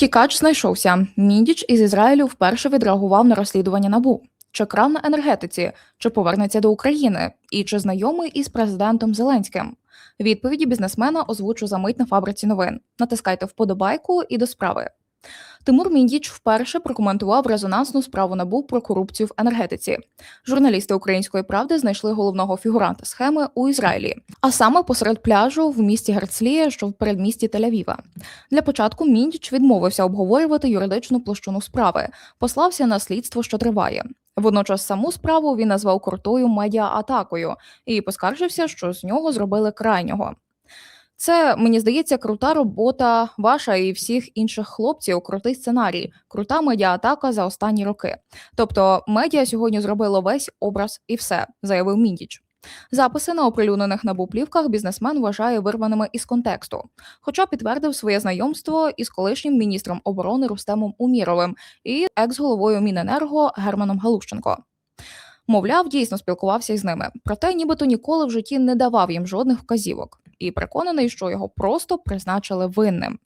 Втікач знайшовся. Міндіч із Ізраїлю вперше відреагував на розслідування набу. Чи крав на енергетиці, чи повернеться до України, і чи знайомий із президентом Зеленським? Відповіді бізнесмена озвучу за мить на фабриці новин. Натискайте вподобайку і до справи. Тимур Міндіч вперше прокоментував резонансну справу НАБУ про корупцію в енергетиці. Журналісти української правди знайшли головного фігуранта схеми у Ізраїлі, а саме посеред пляжу в місті Герцлія, що в передмісті Тель-Авіва. Для початку Міндіч відмовився обговорювати юридичну площину справи, послався на слідство, що триває. Водночас саму справу він назвав крутою медіа-атакою і поскаржився, що з нього зробили крайнього. Це мені здається крута робота ваша і всіх інших хлопців. Крутий сценарій, крута медіа-атака за останні роки. Тобто, медіа сьогодні зробило весь образ і все, заявив Міндіч. Записи на оприлюднених набу плівках бізнесмен вважає вирваними із контексту, хоча підтвердив своє знайомство із колишнім міністром оборони Рустемом Уміровим і екс-головою Міненерго Германом Галущенко. Мовляв, дійсно спілкувався із ними, проте нібито ніколи в житті не давав їм жодних вказівок, і переконаний, що його просто призначили винним.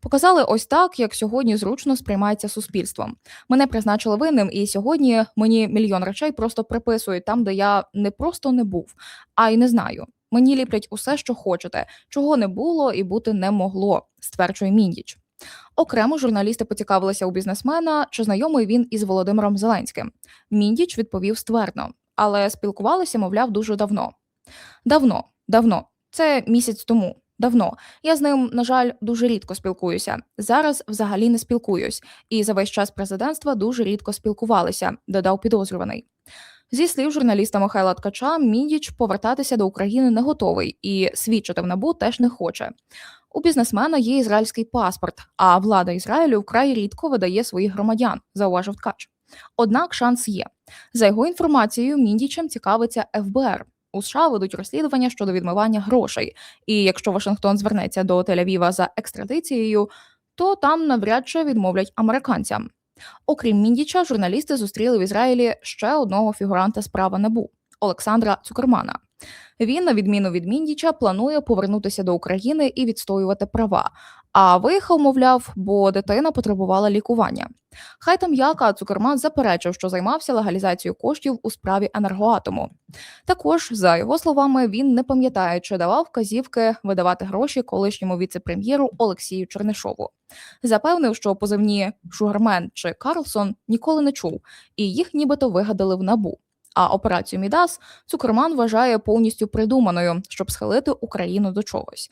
Показали ось так, як сьогодні зручно сприймається суспільством. Мене призначили винним, і сьогодні мені мільйон речей просто приписують там, де я не просто не був, а й не знаю. Мені ліплять усе, що хочете, чого не було і бути не могло, стверджує Міндіч. Окремо журналісти поцікавилися у бізнесмена, чи знайомий він із Володимиром Зеленським. Міндіч відповів ствердно, але спілкувалися, мовляв, дуже давно. Давно, давно, це місяць тому. Давно я з ним, на жаль, дуже рідко спілкуюся. Зараз взагалі не спілкуюсь, і за весь час президентства дуже рідко спілкувалися, додав підозрюваний. Зі слів журналіста Михайла Ткача, Міндіч повертатися до України не готовий і свідчити в набу теж не хоче. У бізнесмена є ізраїльський паспорт, а влада Ізраїлю вкрай рідко видає своїх громадян, зауважив Ткач. Однак шанс є. За його інформацією, Міндічем цікавиться ФБР. У США ведуть розслідування щодо відмивання грошей. І якщо Вашингтон звернеться до Тель-Авіва за екстрадицією, то там навряд чи відмовлять американцям. Окрім Міндіча, журналісти зустріли в Ізраїлі ще одного фігуранта справи НАБУ Олександра Цукермана. Він, на відміну від Міндіча, планує повернутися до України і відстоювати права. А виїхав, мовляв, бо дитина потребувала лікування. Хай там як, а Цукерман заперечив, що займався легалізацією коштів у справі енергоатому. Також, за його словами, він не пам'ятає, чи давав вказівки видавати гроші колишньому віце-прем'єру Олексію Чернишову. Запевнив, що позивні Шугармен чи Карлсон ніколи не чув, і їх нібито вигадали в набу. А операцію Мідас Цукерман вважає повністю придуманою, щоб схилити Україну до чогось.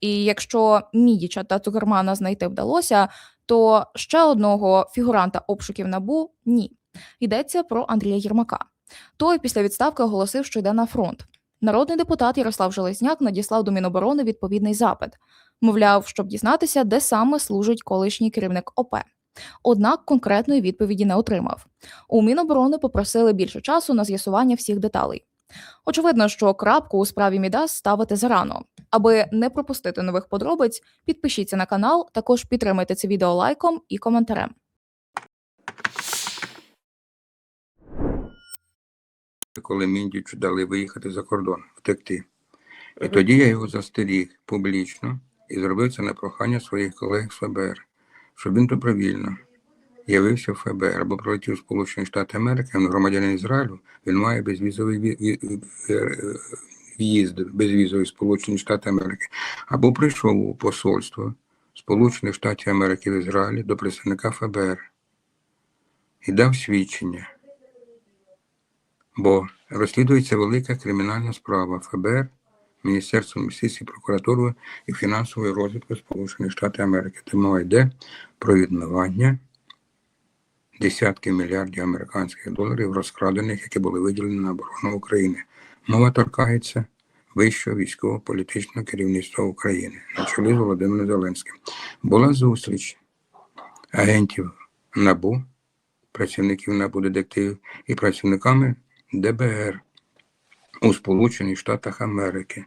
І якщо Мідіча та Цукермана знайти вдалося, то ще одного фігуранта обшуків набу ні. Йдеться про Андрія Єрмака. Той після відставки оголосив, що йде на фронт. Народний депутат Ярослав Железняк надіслав до Міноборони відповідний запит. Мовляв, щоб дізнатися, де саме служить колишній керівник ОП. Однак конкретної відповіді не отримав. У Міноборони попросили більше часу на з'ясування всіх деталей. Очевидно, що крапку у справі Мідас ставити зарано. Аби не пропустити нових подробиць, підпишіться на канал, також підтримайте це відео лайком і коментарем. коли Міндічу дали виїхати за кордон, втекти. І тоді я його застеріг публічно і зробив це на прохання своїх колег з ФБР, щоб він добровільно явився в ФБР або прилетів в Сполучені Штати Америки, він громадянин Ізраїлю, він має безвізовий ві- ві- в'їзд безвізовий Сполучені Штати Америки, або прийшов у посольство Сполучених Штатів Америки в Ізраїлі до представника ФБР і дав свідчення. Бо розслідується велика кримінальна справа ФБР, Міністерством юстиції, прокуратурою і фінансової розвитку Сполучених Штатів Америки. Мова йде про відмивання десятків мільярдів американських доларів, розкрадених, які були виділені на оборону України. Мова торкається вищого військово-політичного керівництва України на чолі з Володимиром Зеленським. Була зустріч агентів НАБУ, працівників НАБУ детективів і працівниками ДБР у Сполучених Штатах Америки.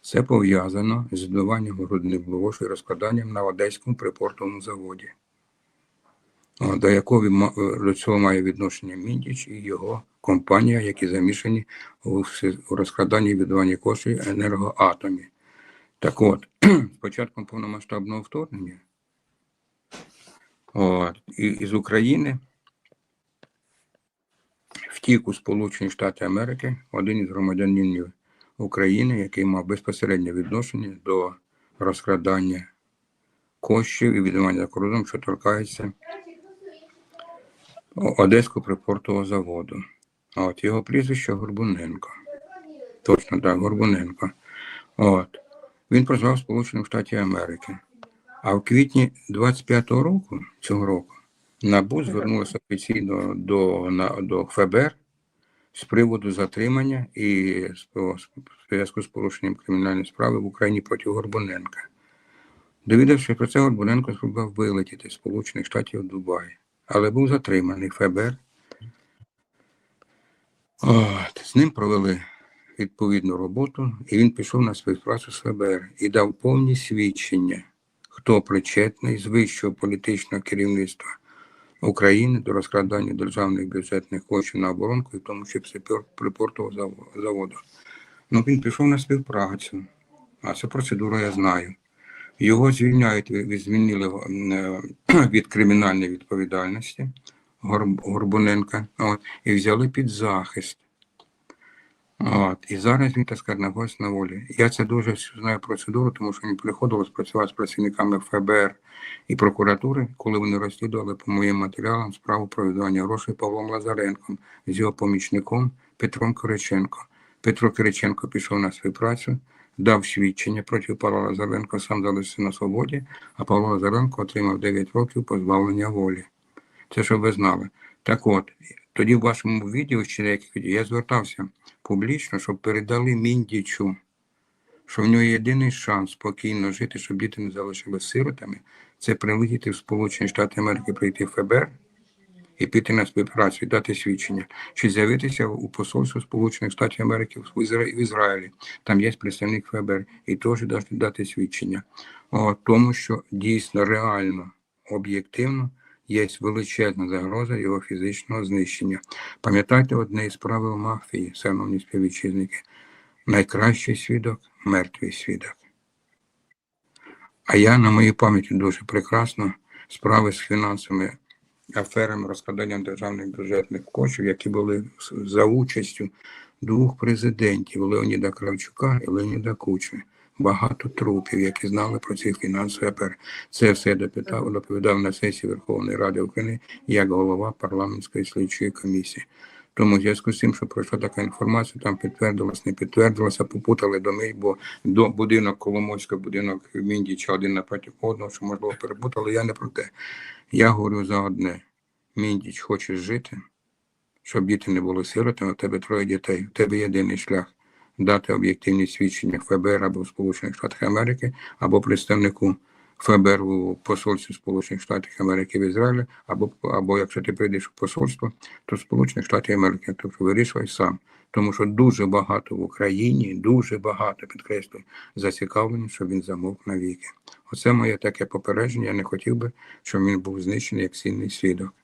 Це пов'язано з відмиванням грудних блошу і розкладанням на Одеському припортовому заводі, до якого е, до цього має відношення Міндіч і його компанія, які замішані у, розкраданні і відмиванні коштів енергоатомі. Так от, з початком повномасштабного вторгнення От, із України втік у Сполучені Штати Америки один із громадянинів України, який мав безпосереднє відношення до розкрадання коштів і відмивання за кордоном, що торкається Одеського припортового заводу. А От його прізвище Горбуненко. Точно так, Горбуненко. От. Він проживав в Сполучених Штатах Америки. А в квітні 25-го року, цього року, НАБУ звернулося офіційно до, на, до ФБР з приводу затримання і зв'язку з порушенням кримінальної справи в Україні проти Горбуненка. Довідавши про це, Горбуненко спробував вилетіти з Сполучених Штатів Дубай, але був затриманий ФБР. От, з ним провели відповідну роботу, і він пішов на співпрацю з ФБР і дав повні свідчення, хто причетний з вищого політичного керівництва України до розкрадання державних бюджетних коштів на оборонку, і в тому числі припор- припортового заводу. Ну, він пішов на співпрацю, а цю процедуру я знаю. Його звільняють, звільнили е, від кримінальної відповідальності Горбуненка от, і взяли під захист. От, і зараз він так сказати, знаходиться на волі. Я це дуже знаю процедуру, тому що мені приходилось працювати з працівниками ФБР і прокуратури, коли вони розслідували по моїм матеріалам справу про віддавання грошей Павлом Лазаренком з його помічником Петром Кириченко. Петро Кириченко пішов на співпрацю, дав свідчення проти Павла Лазаренко, сам залишився на свободі, а Павло Лазаренко отримав 9 років позбавлення волі. Це щоб ви знали. Так от, тоді в вашому відео, ще я звертався публічно, щоб передали Міндічу, що в нього єдиний шанс спокійно жити, щоб діти не залишилися сиротами, це прилетіти в Сполучені Штати Америки, прийти в ФБР і піти на співпрацю, дати свідчення, чи з'явитися у посольство Сполучених Штатів Америки в Ізра- в Ізраїлі. Там є представник ФБР, і теж дати, свідчення. О, тому що дійсно реально, об'єктивно є величезна загроза його фізичного знищення. Пам'ятайте одне із правил мафії, шановні співвітчизники, найкращий свідок мертвий свідок. А я на моїй пам'яті дуже прекрасно справи з фінансовими аферами розкрадання державних бюджетних коштів, які були за участю двох президентів Леоніда Кравчука і Леоніда Кучми. Багато трупів, які знали про ці фінансові афери. Це все допитав, доповідав на сесії Верховної Ради України як голова парламентської слідчої комісії. Тому в зв'язку з тим, що пройшла така інформація, там підтвердилось, не підтвердилося, попутали доми, бо до будинок Коломойська, будинок Міндіча один напроти одного, що можливо перепутали. Я не про те. Я говорю за одне: Міндіч, хочеш жити, щоб діти не були сиротами, у тебе троє дітей. У тебе єдиний шлях дати об'єктивні свідчення ФБР або в Сполучених Штатах Америки, або представнику ФБР у посольстві Сполучених Штатів Америки в Ізраїлі, або, або якщо ти прийдеш у посольство, то Сполучених Штатів Америки, тобто вирішуй сам. Тому що дуже багато в Україні, дуже багато підкреслюю, зацікавлені, щоб він замовк навіки. Оце моє таке попередження. Я не хотів би, щоб він був знищений як цінний свідок.